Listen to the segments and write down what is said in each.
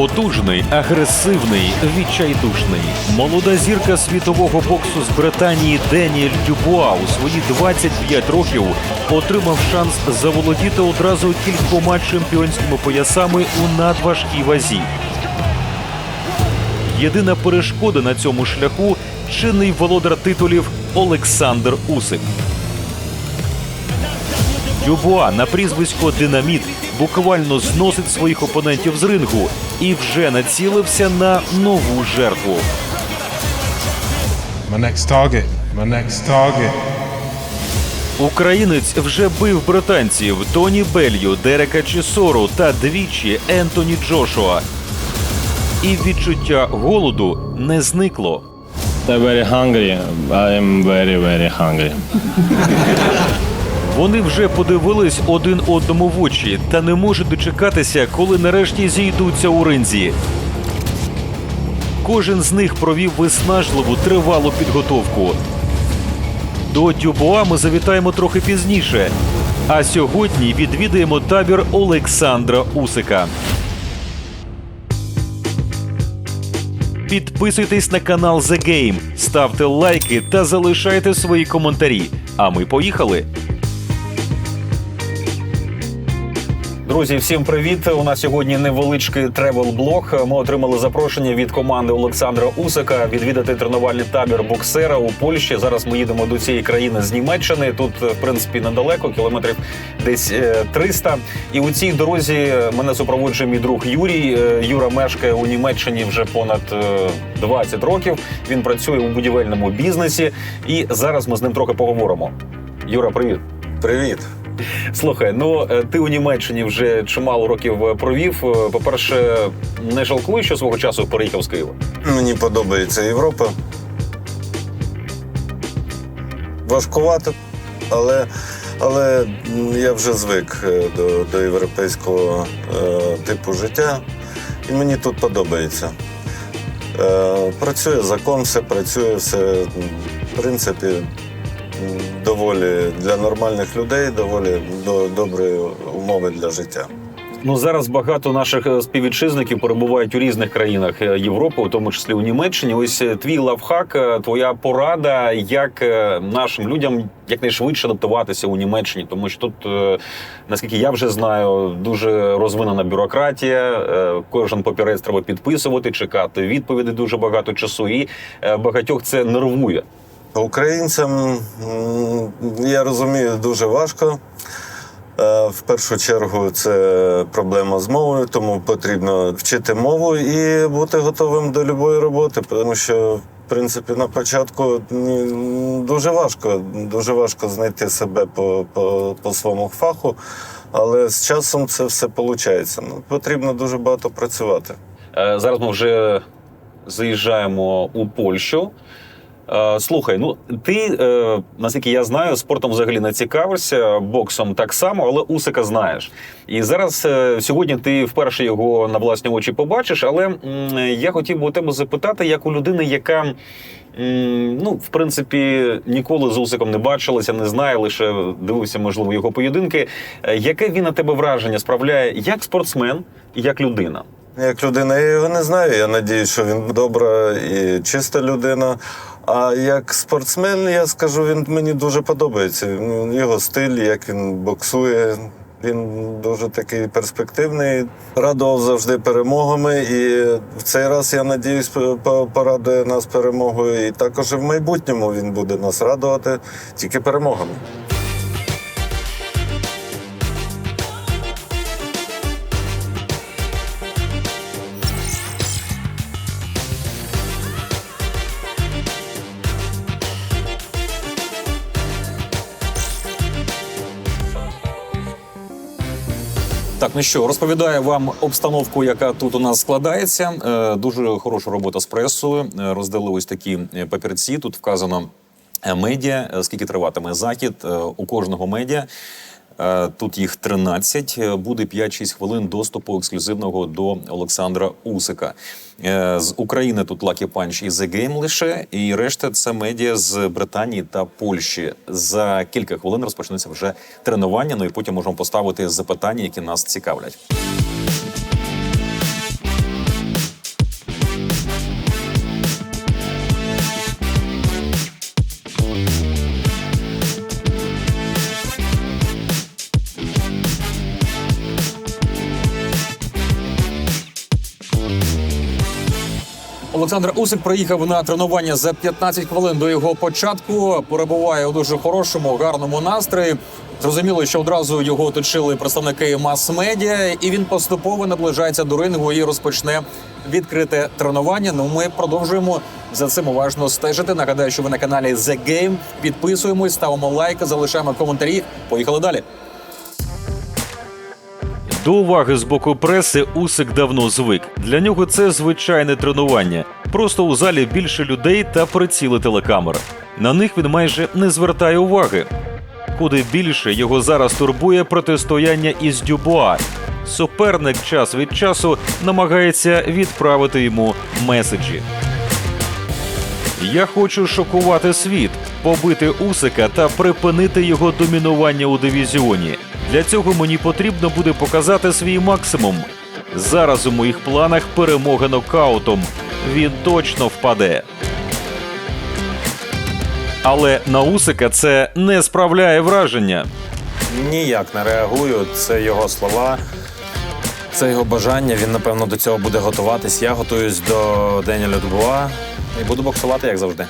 Потужний, агресивний, відчайдушний. Молода зірка світового боксу з Британії Деніель Дюбуа у свої 25 років отримав шанс заволодіти одразу кількома чемпіонськими поясами у надважкій вазі. Єдина перешкода на цьому шляху чинний володар титулів Олександр Усик. Дюбуа на прізвисько Динаміт буквально зносить своїх опонентів з рингу і вже націлився на нову жертву. My next target. My next target. Українець вже бив британців Тоні Белью, Дерека Чісору та двічі Ентоні Джошуа. І відчуття голоду не зникло. I'm very hungry. I am very, very hungry. Вони вже подивились один одному в очі та не можуть дочекатися, коли нарешті зійдуться у ринзі. Кожен з них провів виснажливу тривалу підготовку. До Дюбуа ми завітаємо трохи пізніше. А сьогодні відвідаємо табір Олександра Усика. Підписуйтесь на канал The Game, ставте лайки та залишайте свої коментарі. А ми поїхали. Друзі, всім привіт! У нас сьогодні невеличкий тревел-блог. Ми отримали запрошення від команди Олександра Усика відвідати тренувальний табір боксера у Польщі. Зараз ми їдемо до цієї країни з Німеччини. Тут, в принципі, недалеко, кілометрів десь е, 300. І у цій дорозі мене супроводжує мій друг Юрій. Е, Юра мешкає у Німеччині вже понад е, 20 років. Він працює у будівельному бізнесі. І зараз ми з ним трохи поговоримо. Юра, привіт. Привіт. Слухай, ну е, ти у Німеччині вже чимало років е, провів. Е, По-перше, не жалкуєш, що свого часу переїхав з Києва. Мені подобається Європа. Важкувато, але, але я вже звик до, до європейського е, типу життя, і мені тут подобається. Е, працює закон, все працює, все, в принципі, доволі для нормальних людей, доволі до, добрі умови для життя. Ну зараз багато наших е, співвітчизників перебувають у різних країнах е, Європи, у тому числі у Німеччині. Ось е, твій лавхак, твоя порада, як нашим людям якнайшвидше адаптуватися у Німеччині, тому що тут, наскільки я вже знаю, дуже розвинена бюрократія. Кожен папірець треба підписувати, чекати відповіді дуже багато часу, і багатьох це нервує. Українцям я розумію дуже важко. Е, В першу чергу це проблема з мовою, тому потрібно вчити мову і бути готовим до будь-якої роботи, тому що. В принципі, на початку дуже важко, дуже важко знайти себе по, по, по своєму фаху, але з часом це все виходить. Ну, потрібно дуже багато працювати. Е, Зараз ми вже заїжджаємо у Польщу. Е, Слухай, ну ти, е, наскільки я знаю, спортом взагалі не цікавишся, боксом так само, але Усика знаєш. І зараз е, сьогодні ти вперше його на власні очі побачиш. Але я хотів би у тебе запитати, як у людини, яка ну, в принципі, ніколи з Усиком не бачилася, не знає, лише дивився, можливо, його поєдинки. Яке він на тебе враження справляє як спортсмен як людина? Як людина, я його не знаю. Я надіюсь, що він добра і чиста людина. А як спортсмен, я скажу, він мені дуже подобається. Ну, Його стиль, як він боксує. Він дуже такий перспективний, радував завжди перемогами. І в цей раз, я надіюсь, по- по- порадує нас перемогою. І також і в майбутньому він буде нас радувати тільки перемогами. Так, ну що, розповідаю вам обстановку, яка тут у нас складається. Е, Дуже хороша робота з пресою. Е, Роздали ось такі е, папірці. Тут вказано медіа, скільки триватиме захід у кожного медіа. Е, Тут їх 13. Е, Буде 5-6 хвилин доступу ексклюзивного до Олександра Усика. Е, З України тут Lucky Punch і The Game лише, і решта це медіа з Британії та Польщі. За кілька хвилин розпочнеться вже тренування. Ну і потім можемо поставити запитання, які нас цікавлять. Олександр Усик приїхав на тренування за 15 хвилин до його початку. Перебуває у дуже хорошому, гарному настрої. Зрозуміло, що одразу його оточили представники мас-медіа, і він поступово наближається до рингу і розпочне відкрите тренування. Ну ми продовжуємо за цим уважно стежити. Нагадаю, що ви на каналі The Game. Підписуємось, ставимо лайк, залишаємо коментарі. Поїхали далі. До уваги з боку преси Усик давно звик. Для нього це звичайне тренування. Просто у залі більше людей та приціли телекамер. На них він майже не звертає уваги. Куди більше його зараз турбує протистояння із Дюбуа. Суперник час від часу намагається відправити йому меседжі. Я хочу шокувати світ, побити Усика та припинити його домінування у дивізіоні. Для цього мені потрібно буде показати свій максимум. Зараз у моїх планах перемога нокаутом. Він точно впаде. Але на Усика це не справляє враження. Ніяк не реагую. Це його слова, це його бажання. Він, напевно, до цього буде готуватись. Я готуюсь до Деніеля Дубуа і буду боксувати, як завжди.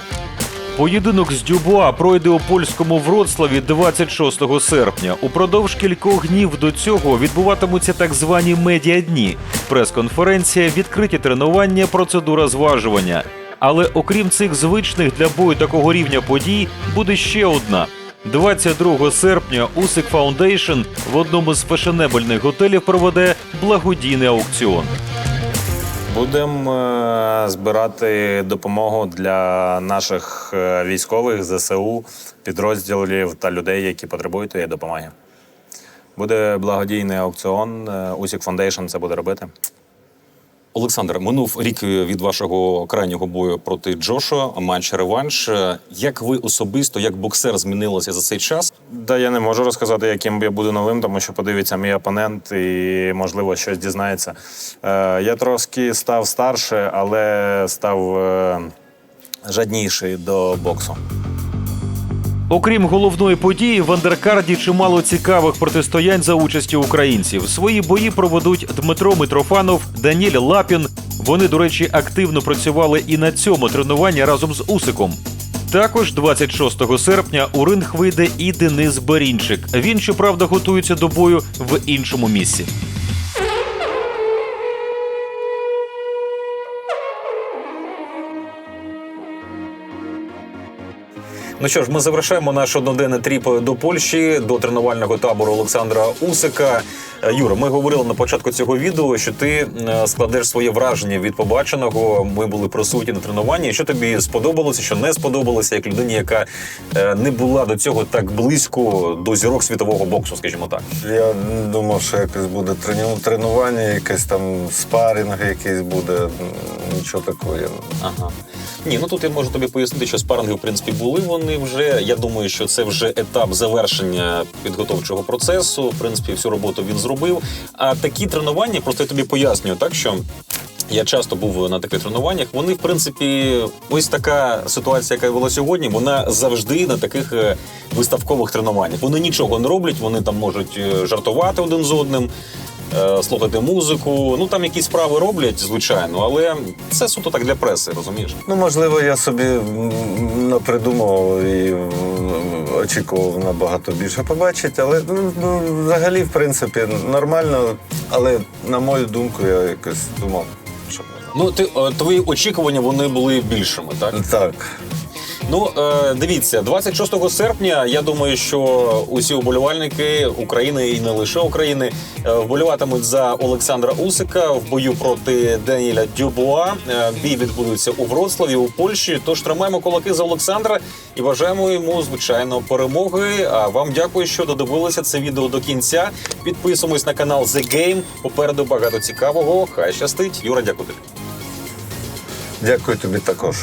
Поєдинок з Дюбуа пройде у польському Вроцлаві 26 серпня. Упродовж кількох днів до цього відбуватимуться так звані медіадні. Прес-конференція, відкриті тренування, процедура зважування. Але окрім цих звичних для бою такого рівня подій, буде ще одна. 22 серпня Усик Фаундейшн в одному з фешенебельних готелів проведе благодійний аукціон. Будемо е, збирати допомогу для наших е, військових ЗСУ, підрозділів та людей, які потребують тієї допомоги. Буде благодійний аукціон. е, Усік Foundation це буде робити. Олександр, минув рік від вашого крайнього бою проти Джошуа, матч реванш. Як ви особисто, як боксер, змінилося за цей час? Да, я не можу розказати, яким я буду новим, тому що подивиться мій опонент і, можливо, щось дізнається. Е, я трошки став старше, але став е, жадніший до боксу. Окрім головної події, в андеркарді чимало цікавих протистоянь за участі українців. Свої бої проведуть Дмитро Митрофанов, Даніель Лапін. Вони, до речі, активно працювали і на цьому тренуванні разом з Усиком. Також 26 серпня у ринг вийде і Денис Берінчик. Він, щоправда, готується до бою в іншому місці. Ну що ж, ми завершаємо наш одноденний тріп до Польщі, до тренувального табору Олександра Усика. Е, Юра, ми говорили на початку цього відео, що ти е, складеш своє враження від побаченого. Ми були присутні на тренуванні. Що тобі сподобалося, що не сподобалося, як людині, яка е, не була до цього так близько до зірок світового боксу, скажімо так. Я думав, що якось буде тренування, якесь там спарінг, якийсь буде. Нічого такого. Ага. Ні, ну тут я можу тобі пояснити, що спаринги, в принципі, були вони вже. Я думаю, що це вже етап завершення підготовчого процесу. В принципі, всю роботу він зробив. А такі тренування, просто я тобі пояснюю, так що. Я часто був на таких тренуваннях. Вони, в принципі, ось така ситуація, яка була сьогодні, вона завжди на таких е, виставкових тренуваннях. Вони нічого не роблять, вони там можуть е, жартувати один з одним, слухати музику. Ну там якісь справи роблять, звичайно, але це суто так для преси, розумієш? Ну, можливо, я собі напридумував і очікував набагато більше побачити, але ну, ну, взагалі, в принципі, нормально. Але на мою думку, я якось думав, що Ну, ти е, твої очікування вони були більшими, так? так. Ну е, дивіться, 26 серпня. Я думаю, що усі уболівальники України і не лише України е, вболіватимуть за Олександра Усика в бою проти Деніеля Дюбуа. Е, Бій відбудеться у Вроцлаві у Польщі. Тож тримаємо кулаки за Олександра і бажаємо йому звичайно перемоги. А вам дякую, що додивилися це відео до кінця. Підписуємось на канал The Game. Попереду багато цікавого. Хай щастить. Юра, дякую тобі. Дякую тобі також.